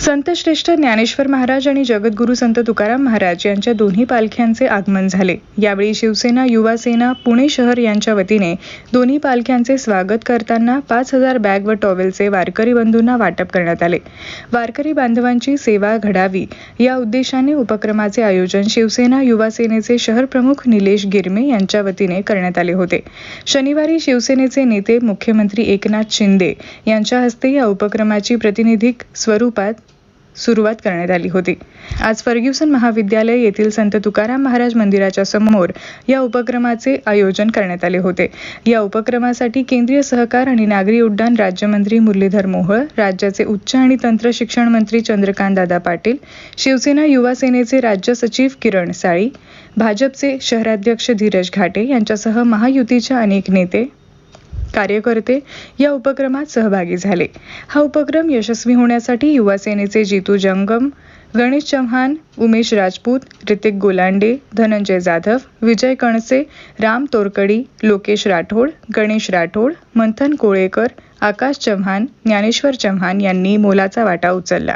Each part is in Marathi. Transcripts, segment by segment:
संतश्रेष्ठ ज्ञानेश्वर महाराज आणि जगद्गुरू संत तुकाराम महाराज यांच्या दोन्ही पालख्यांचे आगमन झाले. यावेळी शिवसेना युवा सेना पुणे शहर यांच्या वतीने दोन्ही पालख्यांचे स्वागत करताना पाच हजार बॅग व टॉवेलचे वारकरी बंधूंना वाटप करण्यात आले. वारकरी बांधवांची सेवा घडावी या उद्देशाने उपक्रमाचे आयोजन शिवसेना युवा सेनेचे शहर प्रमुख निलेश गिरमे यांच्या वतीने करण्यात आले होते. शनिवारी शिवसेनेचे नेते मुख्यमंत्री एकनाथ शिंदे यांच्या हस्ते या उपक्रमाची प्रतिनिधिक स्वरूपात सुरुवात करण्यात आली होती. आज फर्ग्युसन महाविद्यालय येथील संत तुकाराम महाराज मंदिराच्या समोर या उपक्रमाचे आयोजन करण्यात आले होते. या उपक्रमासाठी केंद्रीय सहकार आणि नागरी उड्डाण राज्यमंत्री मुरलीधर मोहोळ राज्याचे उच्च आणि तंत्र शिक्षण मंत्री चंद्रकांत दादा पाटील शिवसेना युवा सेनेचे राज्य सचिव किरण साळी भाजपचे शहराध्यक्ष धीरज घाटे यांच्यासह महायुतीच्या अनेक नेते कार्यकर्ते या उपक्रमात सहभागी झाले. हा उपक्रम यशस्वी होण्यासाठी युवा सेनेचे जितू जंगम गणेश चव्हाण उमेश राजपूत ऋतिक गोलांडे धनंजय जाधव विजय कणसे राम तोरकडी लोकेश राठोड गणेश राठोड मंथन कोळेकर आकाश चव्हाण ज्ञानेश्वर चव्हाण यांनी मोलाचा वाटा उचलला.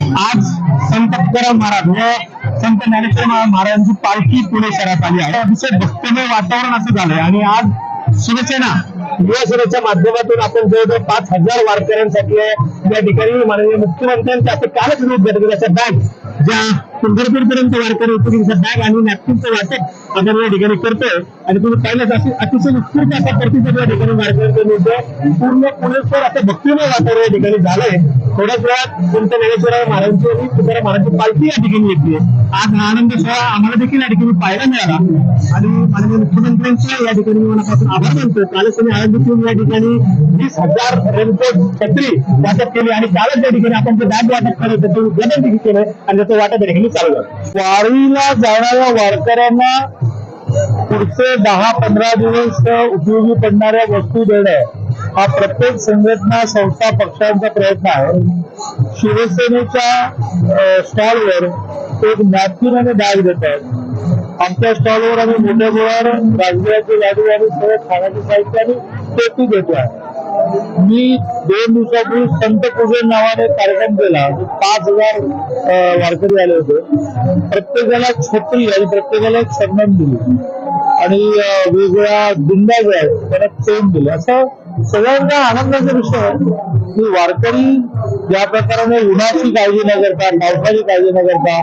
आज संत तुकाराम महाराज व संत ज्ञानेश्वर महाराजांची पालखी पुणे शहरात आली आहे. अतिशय भक्तमय वातावरण असं झालंय. आणि आज शिवसेना युवा माध्यमातून आपण जवळजवळ पाच हजार वारकऱ्यांसाठी या ठिकाणी माननीय मुख्यमंत्र्यांच्या असं कालच उद्घाटन त्याच्या बॅग ज्या पंढरपूर पर्यंत वारकरी होते बॅग आणि नॅपकिनचं वाटप आपण या ठिकाणी करतोय. आणि तुम्ही पाहिलं असे अतिशय उत्स्फूर्त असा प्रतिसाद या ठिकाणी वारकऱ्यांचा मिळतोय पूर्ण पुणेश्वर असं भक्तिमय वातावरण या ठिकाणी झालंय. थोड्याच वेळात संत ज्ञानेश्वराव महाराजांची आणि तुकाराम महाराजांची पालखी या ठिकाणी येते. आज महानंद आनंद सोहळा आम्हाला देखील या ठिकाणी पाहायला मिळाला. आणि माननीय मुख्यमंत्र्यांचे या ठिकाणी मी मनापासून आभार मानतो कालच त्यांनी आळंदीतून या ठिकाणी वीस हजार रेनकोट छत्री वाटप केली आणि कालच या ठिकाणी आपण जे बॅग वाटप केलं त्याचं उद्घाटन देखील केलं आणि त्याचं वाटप या ठिकाणी चालू झालं वारीला जाणाऱ्या वारकऱ्यांना पुढचे दहा पंधरा दिवस उपयोगी पडणाऱ्या वस्तू देणं हा प्रत्येक संघटना संस्था पक्षांचा प्रयत्न आहे. शिवसेनेच्या स्टॉलवर एक नॅपकिन आणि बॅग देत आहेत. आमच्या स्टॉलवर आम्ही मोठ्या गोळावर राजगिराचे लाडू आणि सगळं खाण्याचे साहित्य आणि पेटी देतो आहे. मी दोन दिवसापूर्वी संत पूजन नावाने कार्यक्रम केला. पाच हजार वारकरी आले होते. प्रत्येकाला छत्री आणि प्रत्येकाला एक सन्मान दिली. आणि वेगवेगळ्या दिंड्या ज्या आहेत त्यांना तोंड दिले. असं सगळ्यांना आनंदाचा विषय आहे. की वारकरी ज्या प्रकाराने उन्हाची काळजी न करता पावसाची काळजी न करता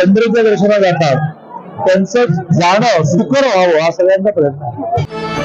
चंद्रेच्या दर्शनात जातात. त्यांचं जाणं सुकर व्हावं हा सगळ्यांचा प्रयत्न आहे.